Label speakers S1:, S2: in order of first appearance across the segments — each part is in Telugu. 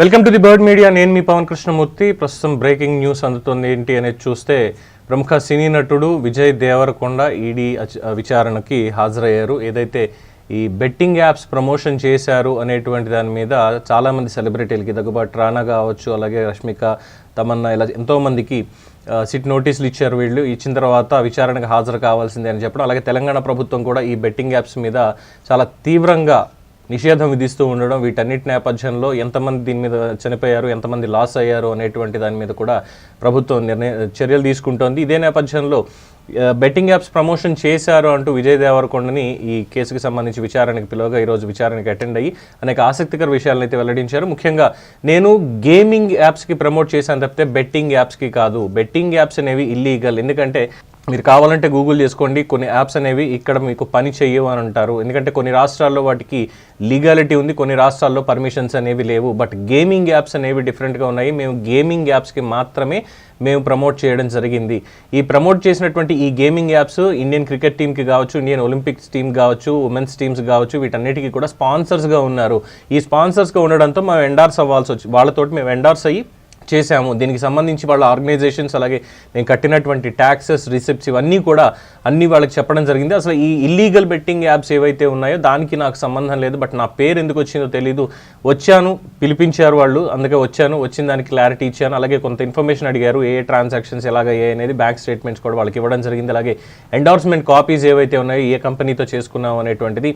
S1: Welcome to the bird media. నేను మీ పవన్ కృష్ణమూర్తి. ప్రస్తుతం బ్రేకింగ్ న్యూస్ అందుతుంది ఏంటి అనేది చూస్తే ప్రముఖ సినీ నటుడు విజయ్ దేవరకొండ ఈడీ విచారణకి హాజరయ్యారు. ఏదైతే ఈ బెట్టింగ్ యాప్స్ ప్రమోషన్ చేశారు అనేటువంటి దాని మీద చాలామంది సెలబ్రిటీలకి దగ్గుబాటు రానా కావచ్చు అలాగే రష్మిక తమన్నా ఇలా ఎంతోమందికి సిట్ నోటీసులు ఇచ్చారు వీళ్ళు. ఇచ్చిన తర్వాత విచారణకు హాజరు కావాల్సిందే అని చెప్పడం అలాగే తెలంగాణ ప్రభుత్వం కూడా ఈ బెట్టింగ్ యాప్స్ మీద చాలా తీవ్రంగా నిషేధం విధిస్తూ ఉండడం వీటన్నిటి నేపథ్యంలో ఎంతమంది దీని మీద చనిపోయారు ఎంతమంది లాస్ అయ్యారు అనేటువంటి దాని మీద కూడా ప్రభుత్వం నిర్ణయ చర్యలు తీసుకుంటోంది. ఇదే నేపథ్యంలో బెట్టింగ్ యాప్స్ ప్రమోషన్ చేశారు అంటూ విజయ్ దేవరకొండని ఈ కేసుకి సంబంధించి విచారణకు పిలువగా ఈరోజు విచారణకు అటెండ్ అయ్యి అనేక ఆసక్తికర విషయాలను అయితే వెల్లడించారు. ముఖ్యంగా నేను గేమింగ్ యాప్స్కి ప్రమోట్ చేశాను తప్పితే బెట్టింగ్ యాప్స్కి కాదు. బెట్టింగ్ యాప్స్ అనేవి ఇల్లీగల్. ఎందుకంటే మీరు కావాలంటే గూగుల్ చేసుకోండి. కొన్ని యాప్స్ అనేవి ఇక్కడ మీకు పని చెయ్యవు అని అంటారు. ఎందుకంటే కొన్ని రాష్ట్రాల్లో వాటికి లీగాలిటీ ఉంది కొన్ని రాష్ట్రాల్లో పర్మిషన్స్ అనేవి లేవు. బట్ గేమింగ్ యాప్స్ అనేవి డిఫరెంట్గా ఉన్నాయి. మేము గేమింగ్ యాప్స్కి మాత్రమే మేము ప్రమోట్ చేయడం జరిగింది. ఈ ప్రమోట్ చేసినటువంటి ఈ గేమింగ్ యాప్స్ ఇండియన్ క్రికెట్ టీంకి కావచ్చు ఇండియన్ ఒలింపిక్స్ టీమ్ కావచ్చు ఉమెన్స్ టీమ్స్ కావచ్చు వీటన్నిటికీ కూడా స్పాన్సర్స్గా ఉన్నారు. ఈ స్పాన్సర్స్గా ఉండడంతో మేము ఎండార్స్ అవ్వాల్సి వచ్చి వాళ్ళతోటి మేము ఎండార్స్ అయ్యి చేశాము. దీనికి సంబంధించి వాళ్ళ ఆర్గనైజేషన్స్ అలాగే మేము కట్టినటువంటి ట్యాక్సెస్ రిసిప్ట్స్ ఇవన్నీ కూడా అన్నీ వాళ్ళకి చెప్పడం జరిగింది. అసలు ఈ ఇల్లీగల్ బెట్టింగ్ యాప్స్ ఏవైతే ఉన్నాయో దానికి నాకు సంబంధం లేదు. బట్ నా పేరు ఎందుకు వచ్చిందో తెలియదు వచ్చాను పిలిపించారు వాళ్ళు. అందుకే వచ్చాను. వచ్చిన దానికి క్లారిటీ ఇచ్చాను. అలాగే కొంత ఇన్ఫర్మేషన్ అడిగారు. ఏ ట్రాన్సాక్షన్స్ ఎలాగ ఏ అనేది బ్యాంక్ స్టేట్మెంట్స్ కూడా వాళ్ళకి ఇవ్వడం జరిగింది. అలాగే ఎండార్స్మెంట్ కాపీస్ ఏవైతే ఉన్నాయో ఏ కంపెనీతో చేసుకున్నాం అనేటువంటిది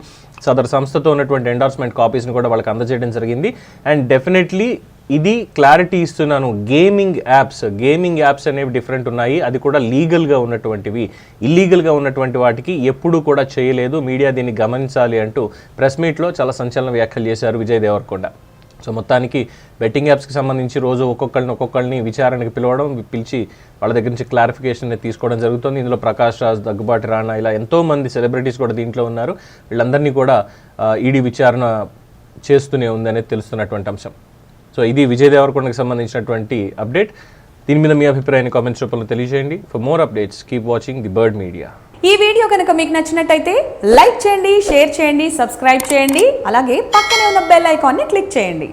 S1: సదరు సంస్థతో ఉన్నటువంటి ఎండార్స్మెంట్ కాపీస్ని కూడా వాళ్ళకి అందజేయడం జరిగింది. అండ్ డెఫినెట్లీ ఇది క్లారిటీ ఇస్తున్నాను. గేమింగ్ యాప్స్ గేమింగ్ యాప్స్ అనేవి డిఫరెంట్ ఉన్నాయి. అది కూడా లీగల్గా ఉన్నటువంటివి. ఇల్లీగల్గా ఉన్నటువంటి వాటికి ఎప్పుడూ కూడా చేయలేదు. మీడియా దీన్ని గమనించాలి అంటూ ప్రెస్ మీట్లో చాలా సంచలన వ్యాఖ్యలు చేశారు విజయ్ దేవరకొండ. సో మొత్తానికి బెట్టింగ్ యాప్స్కి సంబంధించి రోజు ఒక్కొక్కరిని ఒక్కొక్కరిని విచారణకి పిలవడం పిలిచి వాళ్ళ దగ్గర నుంచి క్లారిఫికేషన్ తీసుకోవడం జరుగుతుంది. ఇందులో ప్రకాష్ రాజ్ దగ్గుబాటి రాణా ఇలా ఎంతోమంది సెలబ్రిటీస్ కూడా దీంట్లో ఉన్నారు. వీళ్ళందరినీ కూడా ఈడీ విచారణ చేస్తూనే ఉందనేది తెలుస్తున్నటువంటి అంశం. సో ఇది విజయ్ దేవరకొండకు సంబంధించినటువంటి అప్డేట్. దీని మీద మీ అభిప్రాయాన్ని కామెంట్స్ రూపంలో తెలియజేయండి. For more updates keep watching the bird media
S2: ఈ వీడియో కనుక మీకు నచ్చినట్టయితే లైక్ చేయండి షేర్ చేయండి సబ్స్క్రైబ్ చేయండి అలాగే పక్కనే ఉన్న బెల్ ఐకాన్ని క్లిక్ చేయండి.